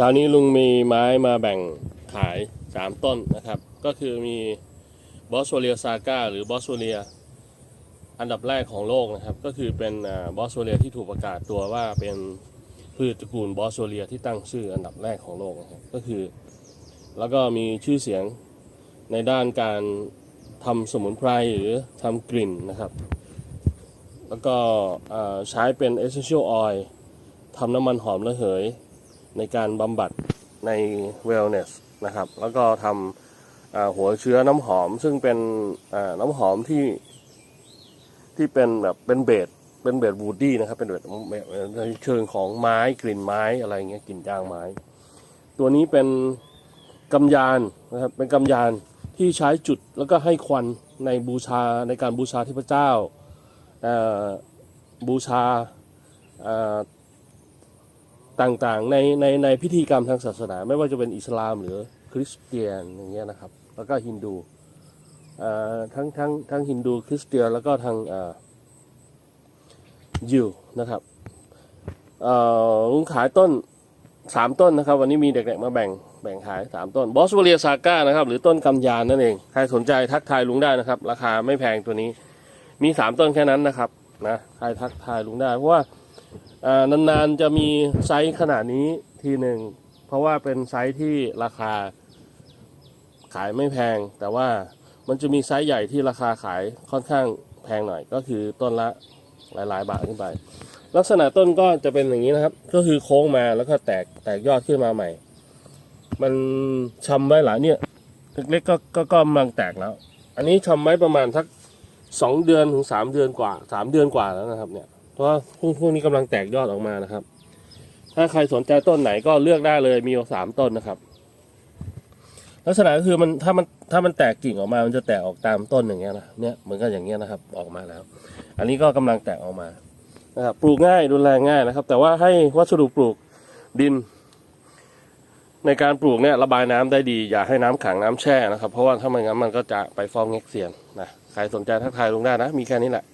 เช้านี้ลุงมีไม้มาแบ่งขาย 3 ต้นนะครับ ก็คือมีบอสโซเลียซาก้าหรือบอสโซเลียอันดับแรกของโลกนะครับ ก็คือเป็นบอสโซเลียที่ถูกประกาศตัวว่าเป็นพืชตระกูลบอสโซเลียที่ตั้งชื่ออันดับแรกของโลกนะครับก็คือ แล้วก็มีชื่อเสียงในด้านการทำสมุนไพรหรือทำกลิ่นนะครับ แล้วก็ใช้เป็น essential oil ทำน้ำมันหอมระเหย ในการบำบัดใน wellness นะครับ แล้วก็ทำหัวเชื้อน้ำหอม ซึ่งเป็นน้ำหอมที่ที่เป็นแบบเป็นเบสเป็นเบสวูดดี้นะครับ เป็นเบสในเชิงของไม้กลิ่นไม้อะไรเงี้ยกลิ่นยางไม้ ตัวนี้เป็นกำยานนะครับเป็นกำยานที่ใช้จุดแล้วก็ให้ควันในบูชาในการบูชาเทพเจ้าบูชา ต่างๆในในในพิธีกรรมทางศาสนา ไม่ว่าจะเป็นอิสลามหรือคริสเตียนอย่างเงี้ยนะครับ แล้วก็ฮินดูทั้งทั้งทั้งฮินดูคริสเตียนแล้วก็ทางอ่อยิวนะครับอ่อลุงขายต้นสามต้นนะครับ วันนี้มีเด็กๆมาแบ่งแบ่งขายสามต้นบอสวเลียซาก้านะครับ หรือต้นกำยานนั่นเองใครสนใจทักทายลุงได้นะครับ ราคาไม่แพงตัวนี้ มีสามต้นแค่นั้นนะครับนะใครทักทายลุงได้เพราะว่า นานๆจะมีไซส์ขนาดนี้ทีหนึ่ง เพราะว่าเป็นไซส์ที่ราคาขายไม่แพง แต่ว่ามันจะมีไซส์ใหญ่ที่ราคาขายค่อนข้างแพงหน่อย ก็คือต้นละหลายๆ บาทขึ้นไป ลักษณะต้นก็จะเป็นอย่างนี้นะครับ ก็คือโค้งมาแล้วก็แตกแตกยอดขึ้นมาใหม่ มันชำไว้หลายเนี่ยเล็กๆก็ก็กำลังแตกแล้ว อันนี้ชำไว้ประมาณสักสองเดือนถึงสามเดือนกว่าสามเดือนกว่าแล้วนะครับเนี่ย เพราะว่าพวกพวกนี้กำลังแตกยอดออกมานะครับ ถ้าใครสนใจต้นไหนก็เลือกได้เลยมีอยู่สามต้นนะครับ ลักษณะก็คือมันถ้ามันถ้ามันแตกกิ่งออกมามันจะแตกออกตามต้นอย่างเงี้ยนะเนี่ยเหมือนกันอย่างเงี้ยนะครับ ออกมาแล้ว อันนี้ก็กำลังแตกออกมานะครับปลูกง่ายดูแลง่ายนะครับ แต่ว่าให้วัสดุปลูกดิน ในการปลูกเนี่ยระบายน้ำได้ดี อย่าให้น้ำขังน้ำแช่นะครับ เพราะว่าถ้าไม่งั้นมันก็จะไปฟองเง็กเซียนนะใครสนใจทักทายลุงได้นะ มีแค่นี้แหละ